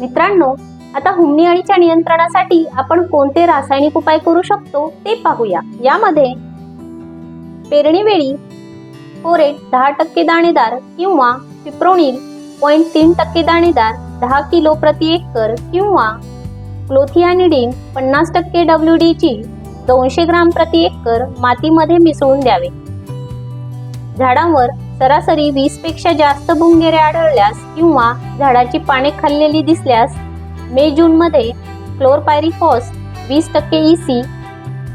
मित्रांनो आता हुमणी अळीच्या नियंत्रणासाठी आपण कोणते रासायनिक उपाय करू शकतो ते पाहूया. यामध्ये पेरणीवेळी फोरेट दहा टक्के दाणेदार किंवा पिप्रोनिल पॉईंट तीन टक्के दाणेदार दहा किलो प्रति एकर किंवा क्लोथियानिडीन पन्नास टक्के डब्ल्यू डीची दोनशे ग्राम प्रति एकर मातीमध्ये मिसळून द्यावे. झाडांवर सरासरी वीसपेक्षा जास्त भुंगेरे आढळल्यास किंवा झाडाची पाने खाल्लेली दिसल्यास मे जूनमध्ये क्लोरपायरिफॉस वीस टक्के ई सी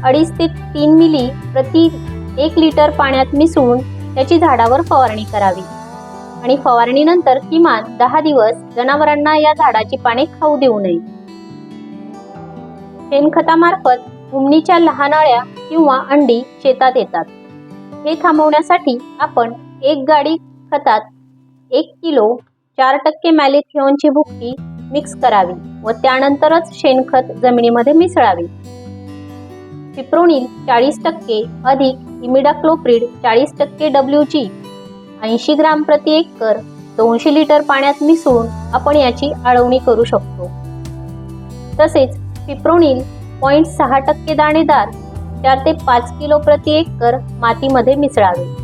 अडीच ते तीन मिली प्रति एक लिटर पाण्यात मिसळून त्याची झाडावर फवारणी करावी. आणि फवारणीनंतर किमान दहा दिवस जनावरांना या झाडाची पाने खाऊ देऊ नये. शेणखतामार्फत हुमणीच्या लहान अळ्या किंवा अंडी शेतात येतात. हे थांबवण्यासाठी आपण एक गाडी खतात एक किलो चार टक्के मॅलिथिओनची भुकटी मिक्स करावी व त्यानंतरच शेणखत जमिनीमध्ये मिसळावे. फिप्रोनिल चाळीस टक्के अधिक इमिडाक्लोप्रिड चाळीस टक्के डब्ल्यू जी ऐंशी ग्राम प्रति एकर दोनशे लिटर पाण्यात मिसळून आपण याची आळवणी करू शकतो. तसेच पिप्रोनिल पॉईंट सहा टक्के दाणेदार चार ते पाच किलो प्रति एकर मातीमध्ये मिसळावे.